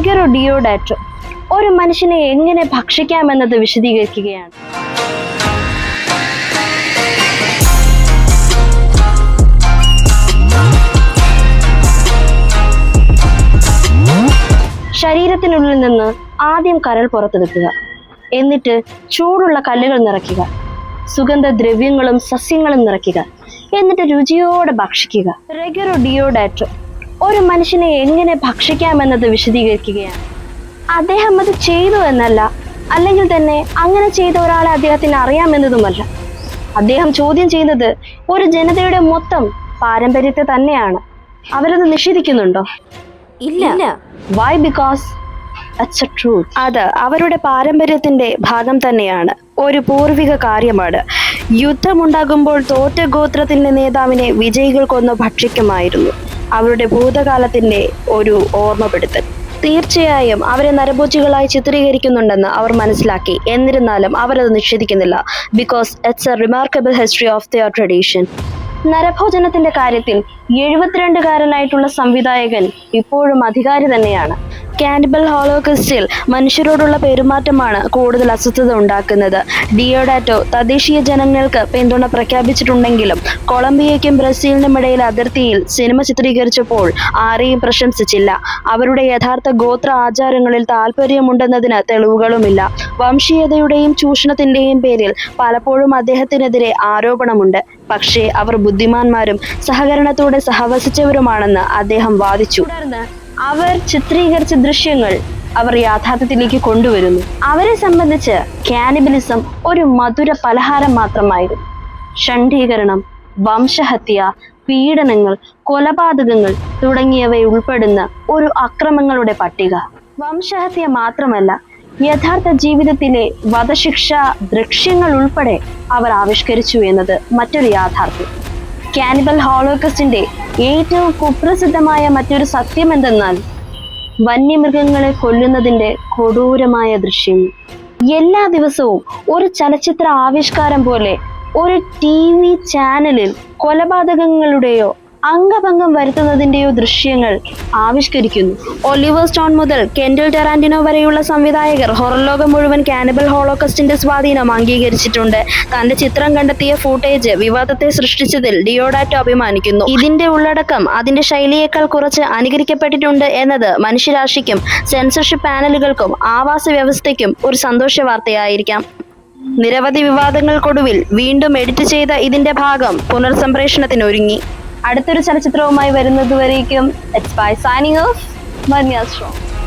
റെഗറോ ഡിയോഡാറ്റോ ഒരു മനുഷ്യനെ എങ്ങനെ ഭക്ഷിക്കാമെന്നത് വിശദീകരിക്കുകയാണ്. ശരീരത്തിനുള്ളിൽ നിന്ന് ആദ്യം കരൾ പുറത്തെടുക്കുക. എന്നിട്ട് ചൂടുള്ള കല്ലുകൾ നിറയ്ക്കുക. സുഗന്ധദ്രവ്യങ്ങളും സസ്യങ്ങളും നിറയ്ക്കുക. എന്നിട്ട് രുചിയോടെ ഭക്ഷിക്കുക. റെഗറോ ഡിയോഡാറ്റോ ഒരു മനുഷ്യനെ എങ്ങനെ ഭക്ഷിക്കാമെന്നത് വിശദീകരിക്കുകയാണ്. അദ്ദേഹം അത് ചെയ്തു എന്നല്ല അല്ലെങ്കിൽ തന്നെ അങ്ങനെ ചെയ്ത ഒരാളെ അദ്ദേഹത്തിന് അറിയാമെന്നതുമല്ല. അദ്ദേഹം ചോദ്യം ചെയ്യുന്നത് ഒരു ജനതയുടെ മൊത്തം പാരമ്പര്യത്തെ തന്നെയാണ്. അവരത് നിഷേധിക്കുന്നുണ്ടോ? ഇല്ല. വൈ ബിക്കോസ് അത് അവരുടെ പാരമ്പര്യത്തിന്റെ ഭാഗം തന്നെയാണ്. ഒരു പൂർവിക കാര്യമാണ്. യുദ്ധമുണ്ടാകുമ്പോൾ തോറ്റ ഗോത്രത്തിന്റെ നേതാവിനെ വിജയികൾ കൊന്നു ഭക്ഷിക്കുമായിരുന്നു. അവരുടെ ഭൂതകാലത്തിന്റെ ഒരു ഓർമ്മപ്പെടുത്തൽ. തീർച്ചയായും അവരെ നരഭോജികളായി ചിത്രീകരിക്കുന്നുണ്ടെന്ന് അവർ മനസ്സിലാക്കി. എന്നിരുന്നാലും അവരത് നിഷേധിക്കുന്നില്ല. Because it's a remarkable history of their tradition നരഭോജനത്തിന്റെ കാര്യത്തിൽ എഴുപത്തിരണ്ടുകാരനായിട്ടുള്ള സംവിധായകൻ ഇപ്പോഴും അധികാരി തന്നെയാണ്. കാൻഡിബൽ ഹോളോകസ്റ്റിൽ മനുഷ്യരോടുള്ള പെരുമാറ്റമാണ് കൂടുതൽ അസ്വസ്ഥത ഉണ്ടാക്കുന്നത്. ഡിയോഡാറ്റോ തദ്ദേശീയ ജനങ്ങൾക്ക് പിന്തുണ പ്രഖ്യാപിച്ചിട്ടുണ്ടെങ്കിലും കൊളംബിയയ്ക്കും ബ്രസീലിനും ഇടയിൽ അതിർത്തിയിൽ സിനിമ ചിത്രീകരിച്ചപ്പോൾ ആരെയും പ്രശംസിച്ചില്ല. അവരുടെ യഥാർത്ഥ ഗോത്ര ആചാരങ്ങളിൽ താല്പര്യമുണ്ടെന്നതിന് തെളിവുകളുമില്ല. വംശീയതയുടെയും ചൂഷണത്തിന്റെയും പേരിൽ പലപ്പോഴും അദ്ദേഹത്തിനെതിരെ ആരോപണമുണ്ട്. പക്ഷേ അവർ ബുദ്ധിമാന്മാരും സഹകരണത്തോടെ സഹവസിച്ചവരുമാണെന്ന് അദ്ദേഹം വാദിച്ചു. അവർ ചിത്രീകരിച്ച ദൃശ്യങ്ങൾ അവർ യാഥാർത്ഥ്യത്തിലേക്ക് കൊണ്ടുവരുന്നു. അവരെ സംബന്ധിച്ച് കാനിബലിസം ഒരു മധുര പലഹാരം മാത്രമായിരുന്നു. ഷണ്ഡീകരണം വംശഹത്യ പീഡനങ്ങൾ കൊലപാതകങ്ങൾ തുടങ്ങിയവ ഉൾപ്പെടുന്ന ഒരു അക്രമങ്ങളുടെ പട്ടിക. വംശഹത്യ മാത്രമല്ല യഥാർത്ഥ ജീവിതത്തിലെ വധശിക്ഷ ദൃശ്യങ്ങൾ ഉൾപ്പെടെ അവർ ആവിഷ്കരിച്ചു എന്നത് മറ്റൊരു യാഥാർത്ഥ്യം. കാനിബൽ ഹോളോകസ്റ്റിന്റെ ഏറ്റവും കുപ്രസിദ്ധമായ മറ്റൊരു സത്യം എന്തെന്നാൽ വന്യമൃഗങ്ങളെ കൊല്ലുന്നതിന്റെ കൊടൂരമായ ദൃശ്യം. എല്ലാ ദിവസവും ഒരു ചലച്ചിത്ര ആവിഷ്കാരം പോലെ ഒരു ടി വി ചാനലിൽ കൊലപാതകങ്ങളുടെയോ അംഗഭംഗം വരുത്തുന്നതിന്റെയോ ദൃശ്യങ്ങൾ ആവിഷ്കരിക്കുന്നു. ഒലിവർ സ്റ്റോൺ മുതൽ കെൻഡൽ ടെറാൻഡിനോ വരെയുള്ള സംവിധായകർ ഹൊറർ ലോകം മുഴുവൻ കാനിബൽ ഹോളോകസ്റ്റിന്റെ സ്വാധീനം അംഗീകരിച്ചിട്ടുണ്ട്. തന്റെ ചിത്രം കണ്ടെത്തിയ ഫൂട്ടേജ് വിവാദത്തെ സൃഷ്ടിച്ചതിൽ ഡിയോഡാറ്റോ അഭിമാനിക്കുന്നു. ഇതിന്റെ ഉള്ളടക്കം അതിന്റെ ശൈലിയേക്കാൾ കുറച്ച് അനുകരിക്കപ്പെട്ടിട്ടുണ്ട് എന്നത് മനുഷ്യരാശിക്കും സെൻസർഷിപ്പ് പാനലുകൾക്കും ആവാസ വ്യവസ്ഥയ്ക്കും ഒരു സന്തോഷ വാർത്തയായിരിക്കാം. നിരവധി വിവാദങ്ങൾക്കൊടുവിൽ വീണ്ടും എഡിറ്റ് ചെയ്ത ഇതിന്റെ ഭാഗം പുനർസംപ്രേഷണത്തിന് ഒരുങ്ങി അടുത്തൊരു ചലച്ചിത്രവുമായി വരുന്നതുവരേക്കും ഇറ്റ്സ് ബൈ സൈനിങ് ഓഫ് മന്യ സ്ട്രോങ്